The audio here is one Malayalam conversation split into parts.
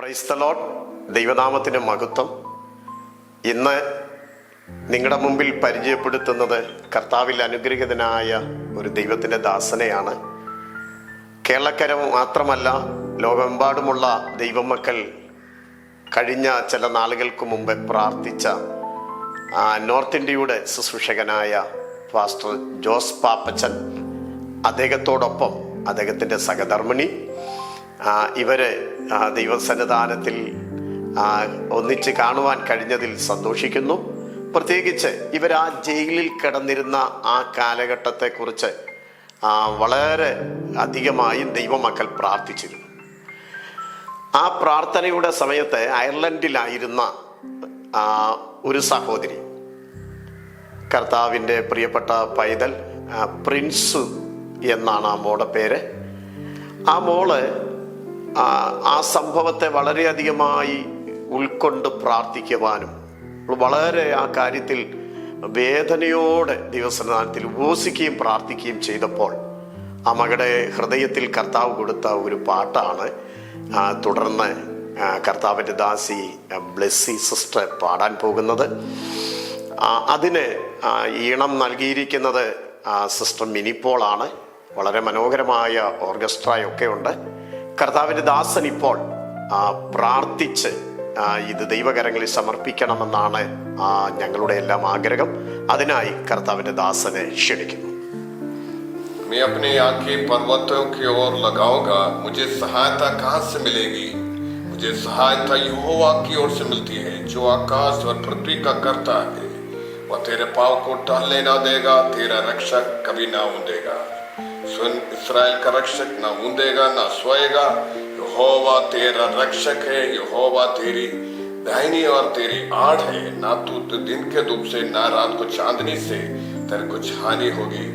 ക്രൈസ്തലോട്ട് ദൈവനാമത്തിന് മഹത്വം. ഇന്ന് നിങ്ങളുടെ മുമ്പിൽ പരിചയപ്പെടുത്തുന്നത് കർത്താവിൽ അനുഗ്രഹീതനായ ഒരു ദൈവത്തിന്റെ ദാസനെയാണ്. കേരളക്കര മാത്രമല്ല ലോകമെമ്പാടുമുള്ള ദൈവമക്കൾ കഴിഞ്ഞ ചില നാളുകൾക്ക് മുമ്പ് പ്രാർത്ഥിച്ച നോർത്ത് ഇന്ത്യയുടെ ശുശ്രൂഷകനായ ഫാസ്റ്റർ ജോസ് പാപ്പച്ചൻ അദ്ദേഹത്തോടൊപ്പം അദ്ദേഹത്തിന്റെ സഹധർമ്മിണി ആ, ദൈവസന്നിധാനത്തിൽ ഒന്നിച്ച് കാണുവാൻ കഴിഞ്ഞതിൽ സന്തോഷിക്കുന്നു. പ്രത്യേകിച്ച് ഇവർ ആ ജയിലിൽ കിടന്നിരുന്ന ആ കാലഘട്ടത്തെക്കുറിച്ച് വളരെ അധികമായി ദൈവമക്കൾ പ്രാർത്ഥിച്ചിരുന്നു. ആ പ്രാർത്ഥനയുടെ സമയത്ത് അയർലൻഡിലായിരുന്ന ഒരു സഹോദരി കർത്താവിന്റെ പ്രിയപ്പെട്ട പൈതൽ പ്രിൻസ് എന്നാണ് ആ മോളുടെ പേര്. ആ മോൾ ആ, സംഭവത്തെ വളരെയധികമായി ഉൾക്കൊണ്ട് പ്രാർത്ഥിക്കുവാനും വളരെ ആ കാര്യത്തിൽ വേദനയോടെ ദിവസനാഥത്തിൽ ഉപസിക്കുകയും പ്രാർത്ഥിക്കുകയും ചെയ്തപ്പോൾ ആ മകളുടെ ഹൃദയത്തിൽ കർത്താവ് കൊടുത്ത ഒരു പാട്ടാണ്. തുടർന്ന് കർത്താവിന്റെ ദാസി ബ്ലെസ്സി സിസ്റ്റർ പാടാൻ പോകുന്നത്. അതിന് ഈണം നൽകിയിരിക്കുന്നത് സിസ്റ്റർ മിനിപ്പോളാണ്. വളരെ മനോഹരമായ ഓർക്കസ്ട്രയൊക്കെ ഉണ്ട്. കർത്താവിൻ്റെ ദാസൻ ഇപ്പോൾ ആ, പ്രാർത്ഥിച്ച് ആ, ഇത് ദൈവകരങ്ങളിൽ സമർപ്പിക്കണമെന്നാണ് ആ, ഞങ്ങളുടെ എല്ലാം ആഗ്രഹം അതിനായി കർത്താവിൻ്റെ ദാസനെ ക്ഷണിക്കുന്നു मैं अपनी आंखें पर्वतों की ओर लगाऊंगा मुझे सहायता कहाँ से मिलेगी मुझे सहायता यहोवा की ओर से मिलती है जो आकाश और पृथ्वी का करता है वह तेरे पाव को टहलने ना देगा तेरा रक्षक कभी ना ऊंदेगा जीवन इसराइल का रक्षक, ना ऊंधेगा ना सोएगा। यहोवा तेरा रक्षक है, यहोवा तेरी दाहिनी और तेरी आड़ है। ना तू तो दिन के धूप से, ना रात को चांदनी से तेरे कुछ हानि होगी।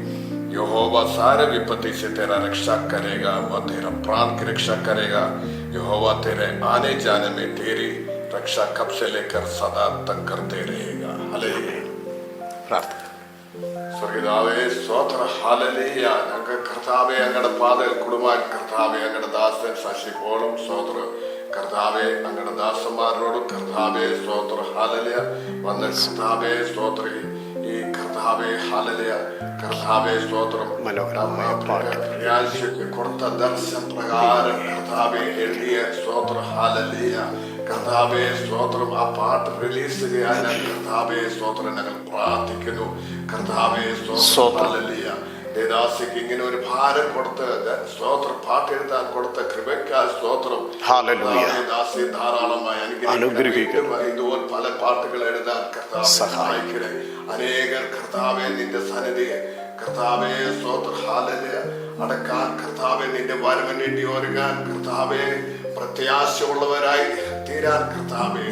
यहोवा सारे विपत्ति से तेरा रक्षा करेगा, वह तेरा प्राण की रक्षा करेगा। यहोवा तेरे आने जाने में तेरी रक्षा कब से लेकर सदा तक करते रहेगा। हले प्रार्थना। സ്വർഗിതാവേ സ്തോത്ര ഹാലലേയ ഞങ്ങൾക്ക് കർത്താവെ അങ്ങയുടെ പാതയിൽ കുടുംബാൻ കർത്താവെ അങ്ങയുടെ ദാസൻ ശശിപോളും സ്തോത്ര. കർത്താവെ അങ്ങയുടെ ദാസന്മാരോടും കർത്താവെ സ്തോത്ര ഹാലലയ വന്ന കർത്താവെ സ്തോത്ര. ഈ കർത്താവെ ഹാലലയ കർത്താവെ സ്തോത്രം. കൊടുത്ത ദർശന പ്രകാരം കർത്താവെ എഴുതിയ സ്തോത്ര ഹാലലിയ കർത്താവെ സ്തോത്രം. ആ പാട്ട് റിലീസ് ചെയ്യാൻ കർത്താവെ സ്തോത്രം ഞങ്ങൾ പ്രാർത്ഥിക്കുന്നു. കർത്താവെ സ്തോത്രം. ദേദാസിക്ക് ഇങ്ങനെ ഒരു ഭാരം കൊടുത്ത് സ്തോത്രം പാട്ടെഴുതാൻ കൊടുത്ത കൃപയ്ക്കാൽ സ്തോത്രം. ദാസിയെ ധാരാളമായി. വീണ്ടും ഇതുപോലെ പല പാട്ടുകൾ എഴുതാൻ കർത്താവ്. സഹായിക്കണേ അനേകർ കർത്താവെ നിന്റെ സന്നിധിയെ കർത്താവെ സ്തോത്ര. ഹാലല് അടക്കാൻ കർത്താവെ നിന്റെ വരവനേണ്ടി ഒരുങ്ങാൻ കർത്താവെ. പ്രത്യാശയുള്ളവരായി തീരാൻ കർത്താവെ.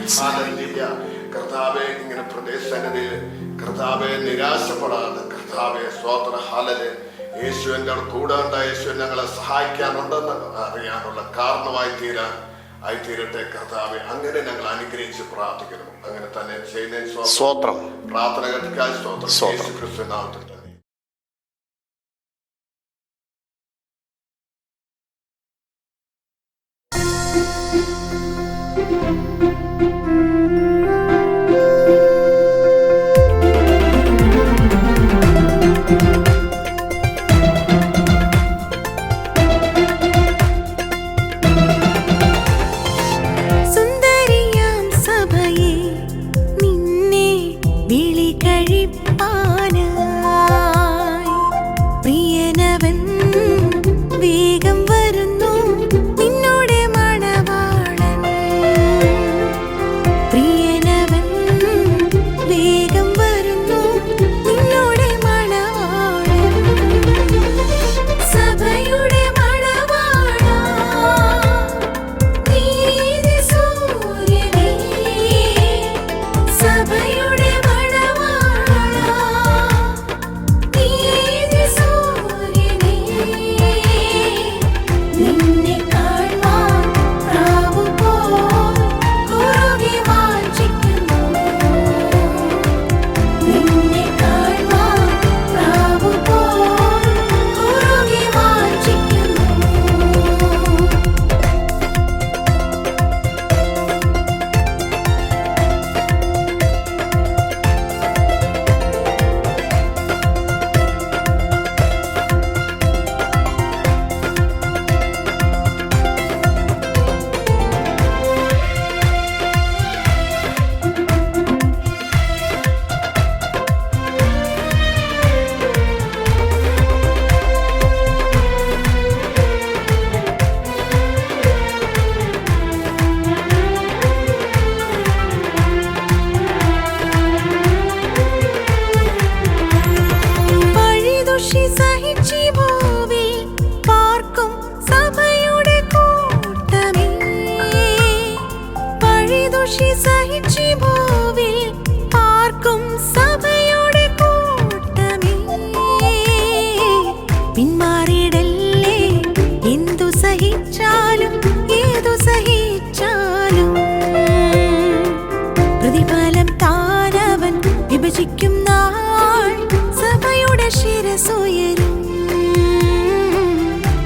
കർത്താവെ ഇങ്ങനെ പ്രദേശസന്നിധിയിൽ കർത്താവെ നിരാശപ്പെടാതെ കർത്താവെ സ്തോത്ര. ഹാലല് യേശുവിന്റെ കൂടെ ഉണ്ട് യേശു ഞങ്ങളെ സഹായിക്കാനുണ്ടെന്ന് അറിയാനുള്ള കാരണമായി തീരാൻ ആയി തീരട്ടെ കർത്താവെ. അങ്ങനെ ഞങ്ങൾ അനുഗ്രഹിച്ച് പ്രാർത്ഥിക്കുന്നു. അങ്ങനെ തന്നെ ചെയ്യുന്നതിന് സ്തോത്രം. സ്വോത്രം പ്രാർത്ഥന കേട്ടിക്കാൻ സ്തോത്രം. ക്രിസ്തു നാമത്തിൽ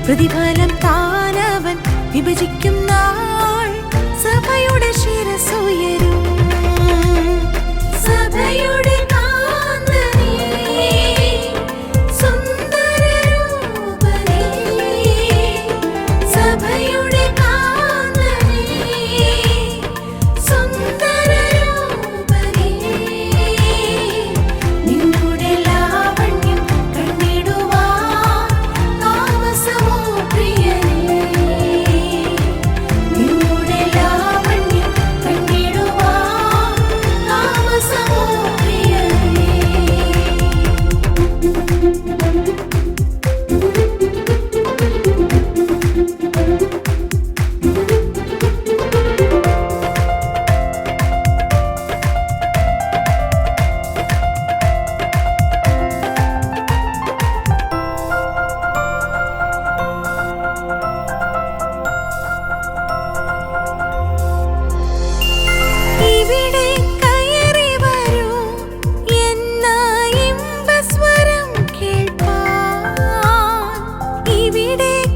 പ്രതിഫലം താനവൻ വിഭജിക്കും ഇവിടെ